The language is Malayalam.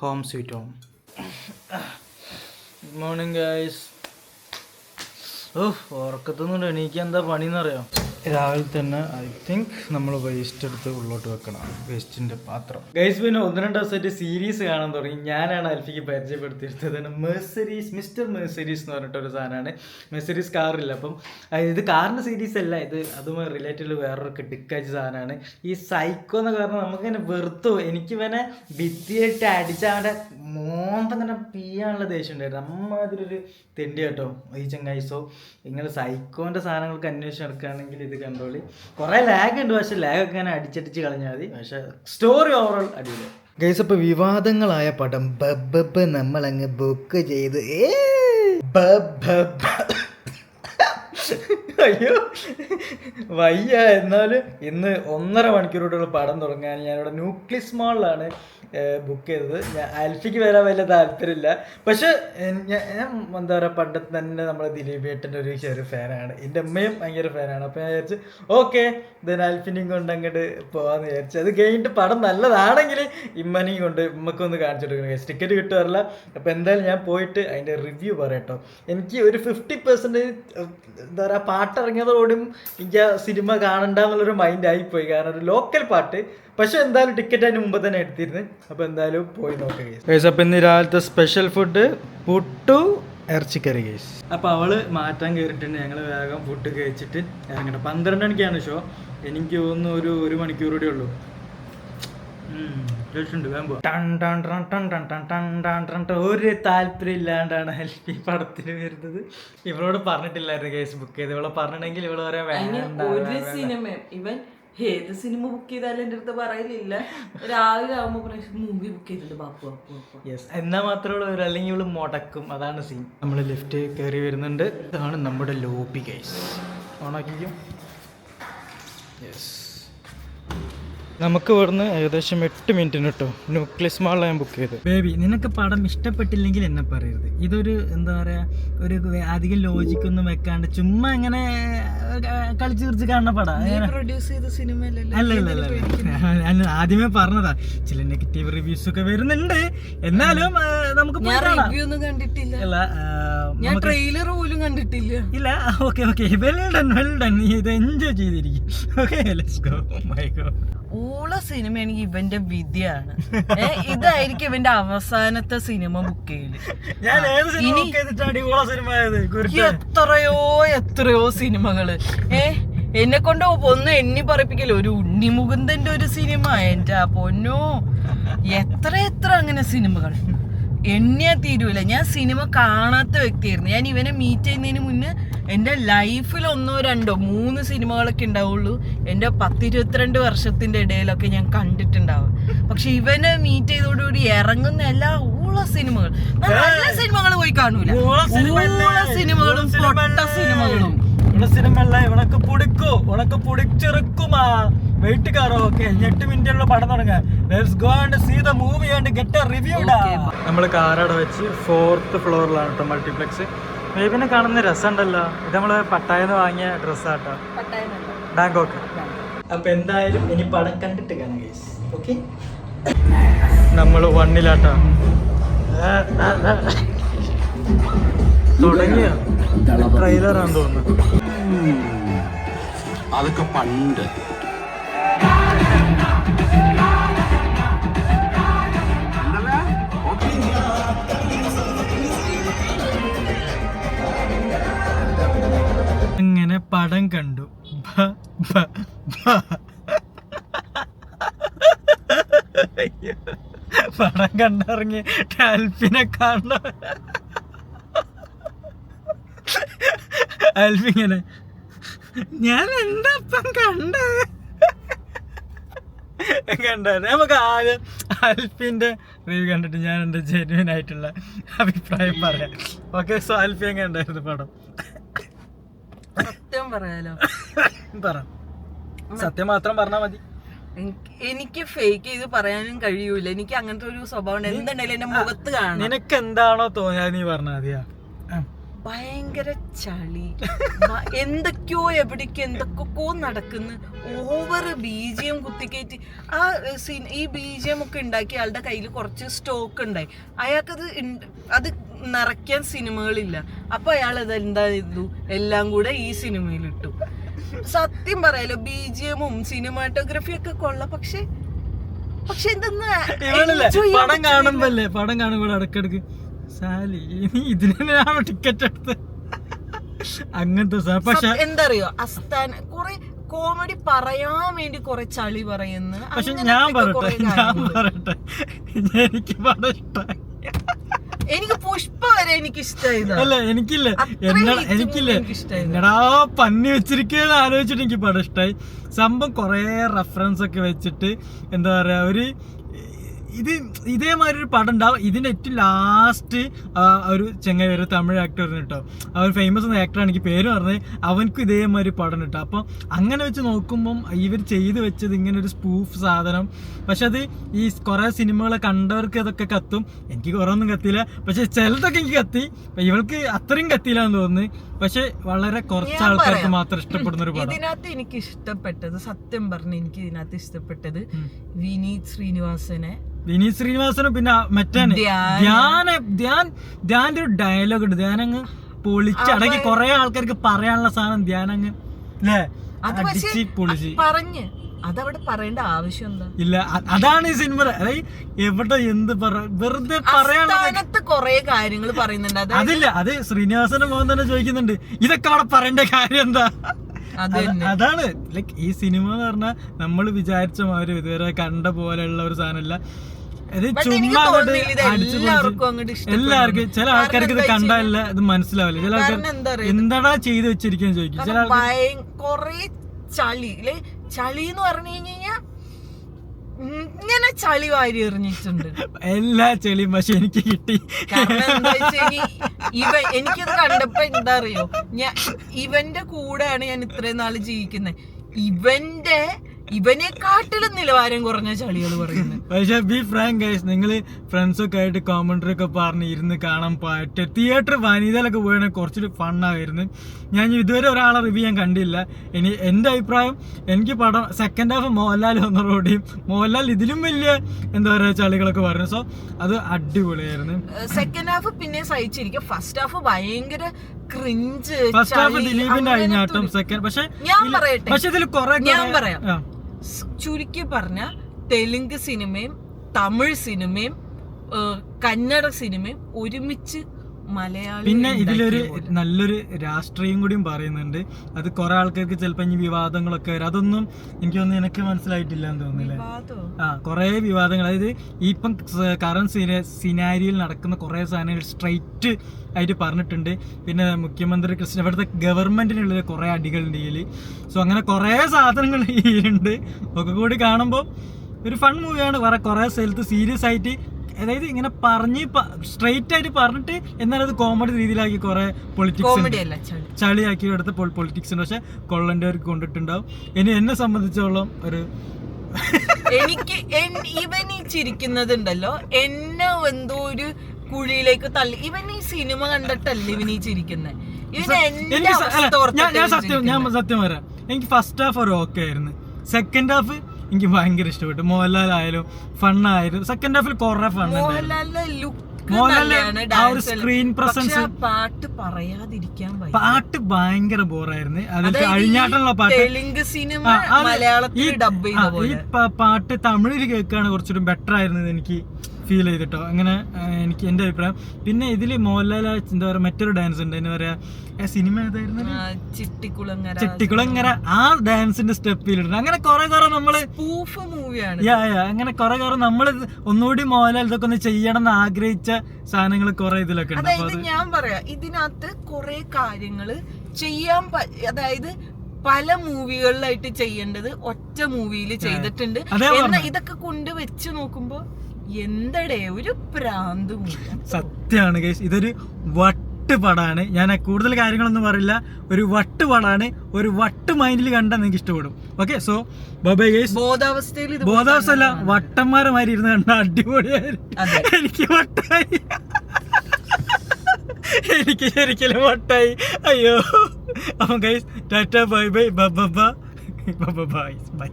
Home sweet home. Good morning guys oh ഉറക്കത്തുനിന്ന് എനിക്ക് എന്താ പണിയെന്നറിയാം? രാവിലെ തന്നെ ഐ തിങ്ക് നമ്മൾ വേസ്റ്റ് എടുത്ത് ഉള്ളോട്ട് വെക്കണം. വേസ്റ്റിന്റെ പാത്രം. ഗൈസ് പിന്നെ ഒന്ന് രണ്ട് ദിവസമായിട്ട് സീരീസ് കാണാൻ തുടങ്ങി. ഞാനാണ് അൽഫിക്ക് പരിചയപ്പെടുത്തിയെടുത്തത്. മെഴ്സരീസ് മിസ്റ്റർ മെഴ്സരീസ് എന്ന് പറഞ്ഞിട്ടൊരു സാധനമാണ്. മെഴ്സരീസ് കാറില്ല അപ്പം ഇത് കാറിന്റെ സീരീസ് അല്ല. ഇത് അതുമായി റിലേറ്റഡ് വേറൊരു കിട്ടിക്കാച്ച സാധനമാണ്. ഈ സൈക്കോ എന്ന് പറഞ്ഞാൽ നമുക്ക് ഇങ്ങനെ വെറുത്തു എനിക്ക് ഇവനെ ഭിത്തിയായിട്ട് അടിച്ച അവന്റെ മോന്തങ്ങനെ പിയാനുള്ള ദേഷ്യം ഉണ്ടായിരുന്നു. അമ്മാതിരൊരു തെണ്ടി കേട്ടോ. ഈ ചങ്ങായിസോ ഇങ്ങനെ സൈക്കോന്റെ സാധനങ്ങൾക്ക് അന്വേഷിച്ച് നടക്കുകയാണെങ്കിൽ ഇത് കണ്ടോളി. കുറേ ലാഗ് ഉണ്ട്. പക്ഷെ ലാഗ് ഒക്കെ ഇങ്ങനെ അടിച്ചടിച്ച് കളഞ്ഞാൽ മതി. പക്ഷെ സ്റ്റോറി ഓവറോൾ അടിപൊളി. ഗൈസ് അപ്പൊ വിവാദങ്ങളായ പടം ബബ്ബ് നമ്മൾ അങ്ങ് ബുക്ക് ചെയ്ത്. അയ്യോ. വയ്യ. എന്നാലും ഇന്ന് ഒന്നര മണിക്കൂറോടുള്ള പടം തുടങ്ങാൻ ഞാനിവിടെ ന്യൂക്ലിയസ് മാളിലാണ് ബുക്ക് ചെയ്തത്. ഞാൻ ആൽഫിക്ക് വരാൻ വലിയ താല്പര്യമില്ല. പക്ഷെ ഞാൻ എന്താ പറയുക പണ്ടത്തെ തന്നെ നമ്മുടെ ദിലീപ് ഏട്ടന്റെ ഒരു ചെറിയ ഫാനാണ്. എന്റെ അമ്മയും ഭയങ്കര ഫാനാണ്. അപ്പോൾ ഞാൻ വിചാരിച്ചു ഓക്കെ ദെൻ ആൽഫിനെയും കൊണ്ട് അങ്ങോട്ട് പോകാമെന്ന് വിചാരിച്ചു. അത് കഴിഞ്ഞിട്ട് പടം നല്ലതാണെങ്കിൽ ഇമ്മനെയും കൊണ്ട് ഇമ്മക്കൊന്ന് കാണിച്ചു കൊടുക്കണം ടിക്കറ്റ് കിട്ടുമല്ല അപ്പോൾ എന്തായാലും ഞാൻ പോയിട്ട് അതിന്റെ റിവ്യൂ പറയട്ടോ എനിക്ക് ഒരു ഫിഫ്റ്റി പെർസെന്റേജ് എന്താ പറയുക പാട്ടിറങ്ങിയതോടും എനിക്ക് ആ സിനിമ കാണണ്ട എന്നുള്ളൊരു മൈൻഡ് ആയിപ്പോയി. കാരണം ഒരു ലോക്കൽ പാട്ട് പക്ഷെ എന്തായാലും ടിക്കറ്റ് അതിന് മുമ്പ് തന്നെ എടുത്തിരുന്നു. അപ്പോൾ എന്തായാലും പോയി നോക്കാം അപ്പൊ അപ്പോൾ ഇന്ന് രാവിലത്തെ സ്പെഷ്യൽ ഫുഡ് പുട്ടു ഇറച്ചിക്കറി കേസ് അപ്പോൾ അവൾ മാറ്റാൻ കയറിട്ടുണ്ട് ഞങ്ങൾ വേഗം ഫുഡ് കഴിച്ചിട്ട് ഇറങ്ങണം. പന്ത്രണ്ട് മണിക്കാണ് ഷോ എനിക്ക് തോന്നുന്നു ഒരു ഒരു മണിക്കൂർ കൂടെ ഉള്ളൂ. ഒരു താല്പര്യം ഇല്ലാണ്ടാണ് ഈ പടത്തിന് വരുന്നത്. ഇവളോട് പറഞ്ഞിട്ടില്ലായിരുന്നു കേസ് ബുക്ക് ചെയ്ത് ഇവളെ പറഞ്ഞിട്ടുണ്ടെങ്കിൽ ഇവൾ പറയാൻ വേണ്ട ഏത് സിനിമ ബുക്ക് ചെയ്താലും എന്റെ അടുത്ത് പറയലില്ല. രാവിലെ ആവുമ്പോ മൂവി ബുക്ക് ചെയ്തിട്ടുണ്ട് ബാപ്പു ബാപ്പു യെസ് എന്നാൽ മാത്രമേ ഉള്ളൂ അല്ലെങ്കിൽ ഇവൾ മുടക്കും. അതാണ് സീൻ നമ്മൾ ലിഫ്റ്റ് കയറി വരുന്നുണ്ട്. ഇതാണ് നമ്മുടെ ലോബി ഗൈസ് ഓണാക്കിക്കും? യെസ് നമുക്ക് ഇവിടുന്ന് ഏകദേശം എട്ട് മിനിറ്റിന് കേട്ടോ ന്യൂക്ലിയസ് മാളിൽ ഞാൻ ബുക്ക് ചെയ്ത് ബേബി നിനക്ക് പടം ഇഷ്ടപ്പെട്ടില്ലെങ്കിൽ എന്നെ പറയരുത്. ഇതൊരു എന്താ പറയുക ഒരു അധികം ലോജിക്കൊന്നും വെക്കാണ്ട് ചുമ്മാ ഇങ്ങനെ ഏർ, കളിച്ച് തീർച്ച കാണുന്ന പടം. അല്ല അല്ല. ഞാൻ ആദ്യമേ പറഞ്ഞതാ ചില നെഗറ്റീവ് റിവ്യൂസ് ഒക്കെ വരുന്നുണ്ട്. എന്നാലും നമുക്ക് അല്ല ഞാൻ ട്രെയിലർ പോലും കണ്ടിട്ടില്ല. ഇല്ല okay okay. Well done well done ഇത് എൻജോയ് ചെയ്തിരിക്കും. Okay let's go my go ഓള സിനിമ എനിക്ക് ഇവന്റെ വിദ്യയാണ് ഇതായിരിക്കും ഇവന്റെ അവസാനത്തെ സിനിമ ബുക്ക് ചെയ്യൽ. ഞാൻ ഏത് സിനിമ ഇനി- എത്രയോ എത്രയോ സിനിമകൾ. ഏ എന്നെ കൊണ്ട് ഒന്ന് എണ്ണി പറപ്പിക്കല്ലോ ഒരു ഉണ്ണിമുകുന്ദന്റെ ഒരു സിനിമ എന്റെ പൊന്നോ. എത്ര എത്ര അങ്ങനെ സിനിമകൾ എണ്ണിയാ തീരൂല. ഞാൻ സിനിമ കാണാത്ത വ്യക്തിയായിരുന്നു. ഞാൻ ഇവനെ മീറ്റ് ചെയ്യുന്നതിന് മുന്നേ എന്റെ ലൈഫിൽ ഒന്നോ രണ്ടോ മൂന്ന് സിനിമകളൊക്കെ ഉണ്ടാവുള്ളൂ. എന്റെ പത്തിരുപത്തിരണ്ട് വർഷത്തിന്റെ ഇടയിലൊക്കെ ഞാൻ കണ്ടിട്ടുണ്ടാവും പക്ഷെ ഇവനെ മീറ്റ് ചെയ്തോടുകൂടി ഇറങ്ങുന്ന എല്ലാ ഊള സിനിമകൾ നല്ല സിനിമകൾ പോയി കാണൂല. ഊള? സിനിമകളും പൊട്ട സിനിമകളും അല്ല ഇവണക്ക് ഉണക്ക് പൊടിച്ചെറുക്കുമാ. വെയിറ്റ് കാറോ ഓക്കെ എട്ട് മിനിറ്റുള്ള പടം തുടങ്ങാം. Let's go and see the movie and get a review നമ്മൾ കാറവിടെ വെച്ച് ഫോർത്ത് ഫ്ലോറിലാണ് കേട്ടോ മൾട്ടിപ്ലക്സ് മേബിനെ കാണുന്ന രസമുണ്ടല്ലോ. ഇത് നമ്മൾ പട്ടായെന്ന് വാങ്ങിയ ഡ്രസ്സാട്ടോ ബാങ്കോക്ക്. അപ്പൊ എന്തായാലും ഇനി പടം കണ്ടിട്ട് കാണാം ഗൈസ് ഓക്കെ നമ്മൾ വണ്ണിലാട്ടോ തുടങ്ങിയ? ട്രെയിലറാന്ന് തോന്നുന്നു. അതൊക്കെ പണ്ട്. അങ്ങനെ പടം കണ്ടു. പടം കണ്ടിറങ്ങി ടാൽപ്പിനെ കാണ ആൽഫിങ്ങനെ ഞാൻ എന്താ ഇപ്പം കണ്ടത് കണ്ടത് നമുക്ക് ആദ്യം ആൽഫിന്റെ റിവ്യൂ കണ്ടിട്ട് ഞാൻ എന്റെ ജെന്യൂൻ ആയിട്ടുള്ള അഭിപ്രായം പറയാം. ഓക്കെ സോ അൽഫി എങ്ങനെ ഉണ്ടായിരുന്നു പടം? സത്യം പറയാലോ. പറ. സത്യം മാത്രം പറഞ്ഞാ മതി. എനിക്ക് ഫേക്ക് ചെയ്ത് പറയാനും കഴിയൂല. എനിക്ക് അങ്ങനത്തെ ഒരു സ്വഭാവം എന്തുണ്ടെങ്കിലും എന്റെ മുഖത്ത് കാണാം നിനക്ക് എന്താണോ തോന്നിയത് നീ പറഞ്ഞാ മതിയാ. ഭയങ്കര ചളി. എന്തൊക്കെയോ എവിടേക്കോ എന്തൊക്കെയോ നടക്കുന്നു. ഓവർ ബീജിയം കുത്തിക്കയറ്റി ആ സീൻ- ഈ ബീജിയം ഒക്കെ ഉണ്ടാക്കി ആളുടെ കയ്യിൽ കുറച്ച് സ്റ്റോക്ക് ഉണ്ടായി. അയാൾക്കത് അത് നിറയ്ക്കാൻ സിനിമകളില്ല. അപ്പൊ അയാൾ അത് എന്താ ചെയ്തു എല്ലാം കൂടെ ഈ സിനിമയിൽ ഇട്ടു. സത്യം പറയാലോ ബീജിയമും സിനിമാറ്റോഗ്രഫി ഒക്കെ കൊള്ളാം. പക്ഷെ പക്ഷെ എന്തെന്ന് പടം. കാണുമ്പല്ലേ പടം കാണുമ്പോൾ ഇടക്കിടക്ക് സാലി ഇതിനാണ് ടിക്കറ്റ് എടുത്ത് അങ്ങനത്തെ പക്ഷെ എന്താ അറിയോ അസ്ഥാന കുറെ കോമഡി പറയാൻ വേണ്ടി കുറെ ചളി പറയുന്നു. പക്ഷെ ഞാൻ പറയട്ടെ ഞാൻ പറയട്ടെ. എനിക്ക് പടം ഇഷ്ടമായി എനിക്ക് പുഷ്പ വരെ എനിക്ക് അല്ല എനിക്കില്ല എനിക്കില്ല. എന്നടാ പന്നി വെച്ചിരിക്കുന്ന ആലോചിച്ചിട്ട് എനിക്ക് പടം ഇഷ്ടമായി സംഭവം കുറേ റെഫറൻസ് ഒക്കെ വെച്ചിട്ട് എന്താ പറയാ ഒരു ഇത് ഇതേമാതിരി ഒരു പടം ഉണ്ടാവും. ഇതിന്റെ ഏറ്റവും ലാസ്റ്റ് ഒരു ചെങ്ങായി ഒരു തമിഴ് ആക്ടറിന് കേട്ടോ ഒരു ഫേമസ് ആക്ടർ എനിക്ക് പേര് പറഞ്ഞത് അവനക്കും ഇതേമാതിരി പടം കിട്ടും അപ്പം അങ്ങനെ വെച്ച് നോക്കുമ്പം ഇവർ ചെയ്ത് വെച്ചത് ഇങ്ങനെ ഒരു സ്പൂഫ് സാധനം. പക്ഷെ അത് ഈ കുറേ സിനിമകളെ കണ്ടവർക്ക് ഇതൊക്കെ കത്തും. എനിക്ക് കുറെ ഒന്നും കത്തിയില്ല. പക്ഷെ ചിലതൊക്കെ എനിക്ക് കത്തി. ഇവർക്ക് ഇവൾക്ക് അത്രയും കത്തിയില്ല എന്ന് തോന്നുന്നു. പക്ഷെ വളരെ കുറച്ച് ആൾക്കാർക്ക് മാത്രം ഇഷ്ടപ്പെടുന്ന ഒരു പടം. ഇതിനകത്ത് എനിക്ക് ഇഷ്ടപ്പെട്ടത് സത്യം പറഞ്ഞ് എനിക്ക് ഇതിനകത്ത് ഇഷ്ടപ്പെട്ടത് വിനീത് ശ്രീനിവാസനെ. വിനീത് ശ്രീനിവാസനും പിന്നെ മറ്റേ ധ്യാന. ധ്യാൻ ധ്യാന്റെ ഒരു ഡയലോഗ് ഉണ്ട്. ധ്യാൻ അങ്ങ് പൊളിച്ചടക്കി കുറെ ആൾക്കാർക്ക് പറയാനുള്ള സാധനം ധ്യാൻ അങ്ങ് അല്ലേ അടിച്ച് പൊളിച്ച്. പറഞ്ഞു. അതവിടെ പറയേണ്ട ആവശ്യം എന്താ ഇല്ല അതാണ് ഈ സിനിമ. എവിടെ എന്ത് വെറുതെ പറയാനുള്ള കൊറേ കാര്യങ്ങൾ പറയുന്നുണ്ട്. അതില്ല അത് ശ്രീനിവാസന്റെ മോഹൻ തന്നെ ചോദിക്കുന്നുണ്ട്. ഇതൊക്കെ അവിടെ പറയേണ്ട കാര്യം എന്താ? അതാണ്. ലൈക്ക് ഈ സിനിമ എന്ന് പറഞ്ഞാൽ നമ്മൾ വിചാരിച്ച മാതിരി ഇതുവരെ കണ്ട പോലെയുള്ള ഒരു സാധനമല്ല. ഇത് ചുമ്മാ എല്ലാവർക്കും ചില ആൾക്കാർക്ക് ഇത് കണ്ടല്ല ഇത് മനസ്സിലാവില്ല. ചില ആൾക്കാർ? എന്താടാ ചെയ്ത് വെച്ചിരിക്കാൻ ചോദിക്കും. ചില കൊറേ ചളി. ചളി എന്ന് പറഞ്ഞു കഴിഞ്ഞാ ഇങ്ങനെ ചളി വാരി എറിഞ്ഞിട്ടുണ്ട്. എല്ലാ ചെളിയും പക്ഷെ എനിക്ക് കിട്ടി. കാരണം എന്താ ഇവ എനിക്കത് കണ്ടപ്പോ എന്താ അറിയോ? ഞാൻ ഇവന്റെ കൂടെയാണ് ഞാൻ ഇത്രയും നാൾ ജീവിക്കുന്നത് ഇവന്റെ ഇവനെക്കാട്ടിലും നിലവാരം കുറഞ്ഞ ചളികൾ പറയുന്നത്. പക്ഷെ ബി ഫ്രാങ്ക് ഗൈസ് നിങ്ങൾ ഫ്രണ്ട്സൊക്കെ ആയിട്ട് കോമൻട്രി ഒക്കെ പറഞ്ഞ് ഇരുന്ന് കാണാൻ പറ്റും തിയേറ്റർ വനിതയിലൊക്കെ പോയാൽ കുറച്ചൊരു ഫണ്ണായിരുന്നു ഞാൻ ഇതുവരെ ഒരാളെ റിവ്യൂ ഞാൻ കണ്ടില്ല. ഇനി എന്റെ അഭിപ്രായം എനിക്ക് പടം സെക്കൻഡ് ഹാഫ് മോഹൻലാൽ വന്നതോടെയും മോഹൻലാൽ ഇതിലും വലിയ എന്താ പറയുക ചളികളൊക്കെ പറഞ്ഞു സോ അത് അടിപൊളിയായിരുന്നു. സെക്കൻഡ് ഹാഫ് പിന്നെ സഹിച്ചിരിക്കും. ഫസ്റ്റ് ഹാഫ് ഭയങ്കര ക്രിഞ്ച് ഫസ്റ്റ് ഹാഫ് ദിലീപിന്റെ അഴിഞ്ഞാട്ടം സെക്കൻഡ് പക്ഷെ ഞാൻ പറയട്ടെ. പക്ഷെ ഇതിൽ കുറെ ഞാൻ പറയാം. ചുരുക്കി പറഞ്ഞ തെലുങ്ക് സിനിമയും തമിഴ് സിനിമയും കന്നഡ സിനിമയും ഒരുമിച്ച് മലയാളി പിന്നെ ഇതിലൊരു നല്ലൊരു രാഷ്ട്രീയം കൂടിയും പറയുന്നുണ്ട്. അത് കുറെ ആൾക്കാർക്ക് ചിലപ്പോ ഇനി വിവാദങ്ങളൊക്കെ വരും. അതൊന്നും എനിക്ക് തോന്നുന്നു എനിക്ക് മനസ്സിലായിട്ടില്ല എന്ന് തോന്നുന്നില്ലേ? ആ കുറേ വിവാദങ്ങൾ. അതായത് ഈ ഇപ്പം കറണ്ട് സിനാരിയിൽ നടക്കുന്ന കുറേ സാധനങ്ങൾ സ്ട്രൈറ്റ് ആയിട്ട് പറഞ്ഞിട്ടുണ്ട്. പിന്നെ മുഖ്യമന്ത്രി കൃഷ്ണ ഇവിടുത്തെ ഗവൺമെന്റിനുള്ള കുറേ അടികളുണ്ട് ഇതിൽ സോ അങ്ങനെ കുറെ സാധനങ്ങൾ ഉണ്ട് ഒക്കെ കൂടി കാണുമ്പോൾ ഒരു ഫൺ മൂവിയാണ് വേറെ കുറെ സ്ഥലത്ത് സീരിയസ് ആയിട്ട് അതായത് ഇങ്ങനെ പറഞ്ഞ് സ്ട്രെയിറ്റ് ആയിട്ട് പറഞ്ഞിട്ട് എന്നാൽ അത് കോമഡി രീതിയിലാക്കി കുറെ പൊളിറ്റിക്സ് ചളിയാക്കി എടുത്ത് പൊളിറ്റിക്സ് ഉണ്ട്. പക്ഷെ കൊള്ളണ്ടവർക്ക് കൊണ്ടിട്ടുണ്ടാവും. ഇനി എന്നെ സംബന്ധിച്ചോളം ഒരു എനിക്ക് ഇവൻ ഈ ചിരിക്കുന്നതുണ്ടല്ലോ. എന്നെ എന്തോ ഒരു കുഴിയിലേക്ക് തള്ളി. ഇവൻ ഈ സിനിമ കണ്ടിട്ടല്ല ഇവൻ ഈ ചിരിക്കുന്നത് ഞാൻ സത്യം ഞാൻ. സത്യം പറയാം. എനിക്ക് ഫസ്റ്റ് ഹാഫ് ഒരു ഓക്കെ ആയിരുന്നു. സെക്കൻഡ് ഹാഫ് എനിക്ക് ഭയങ്കര ഇഷ്ടപ്പെട്ടു. മോഹൻലാൽ ആയാലും ഫണ്ണായാലും സെക്കൻഡ് ഹാഫിൽ കുറെ ഫൺ മോഹൻലാലിന്റെ ആ ഒരു സ്ക്രീൻ ആ പാട്ട് പറയാതിരിക്കാൻ. പാട്ട് ഭയങ്കര ബോറായിരുന്നു. അതിൽ അഴിഞ്ഞാട്ടുള്ള പാട്ട്. തെലുങ്ക് സിനിമ മലയാളത്തിൽ ഈ- ഡബ് ചെയ്ത ഈ പാട്ട് തമിഴിൽ കേൾക്കാണ് കുറച്ചുകൂടി ബെറ്റർ ആയിരുന്നു എനിക്ക്. ഫീൽ ചെയ്തിട്ടോ? അങ്ങനെ എനിക്ക് എന്റെ അഭിപ്രായം. പിന്നെ ഇതിൽ മോഹൻലാൽ എന്താ പറയാ മറ്റൊരു ഡാൻസ് ഉണ്ട്. എന്താ പറയാ സിനിമ ഏതായിരുന്നു ചിട്ടിക്കുളങ്ങര. ചിട്ടിക്കുളങ്ങര. ആ ഡാൻസിന്റെ സ്റ്റെപ്പിലിട്ടുണ്ട് അങ്ങനെ കുറെ കുറെ നമ്മൾ മൂവിയാണ് യാ യാ അങ്ങനെ കുറെ കുറെ നമ്മൾ ഒന്നുകൂടി മോഹൻലാൽ ഇതൊക്കെ ഒന്ന് ചെയ്യണം എന്ന് ആഗ്രഹിച്ച സാധനങ്ങൾ കുറെ ഇതിലൊക്കെ ഉണ്ട്. അതായത് ഞാൻ പറയാം ഇതിനകത്ത് കുറെ കാര്യങ്ങൾ ചെയ്യാൻ അതായത് പല മൂവികളിലായിട്ട് ചെയ്യേണ്ടത് ഒറ്റ മൂവിയിൽ ചെയ്തിട്ടുണ്ട്. ഇതൊക്കെ കൊണ്ട് വെച്ച് നോക്കുമ്പോ എന്തടേ ഒരു പ്രാന്തും സത്യമാണ് ഇതൊരു വട്ട് പടാണ് ഞാൻ കൂടുതൽ കാര്യങ്ങളൊന്നും പറയില്ല ഒരു വട്ട് പടാണ് ഒരു വട്ട് മൈൻഡിൽ കണ്ടാൽ നിങ്ങൾക്ക് ഇഷ്ടപ്പെടും ഓക്കെ സോ ബൈ ഗൈസ് ബോധാവസ്ഥയിൽ ബോധാവസ്ഥ അല്ല വട്ടന്മാരെ മാതിരി ഇരുന്ന് കണ്ട അടിപൊളിയായിരുന്നു. എനിക്ക് വട്ടായി എനിക്ക് ശരിക്കും വട്ടായി അയ്യോ അപ്പം guys Tata bye bye bye bye bye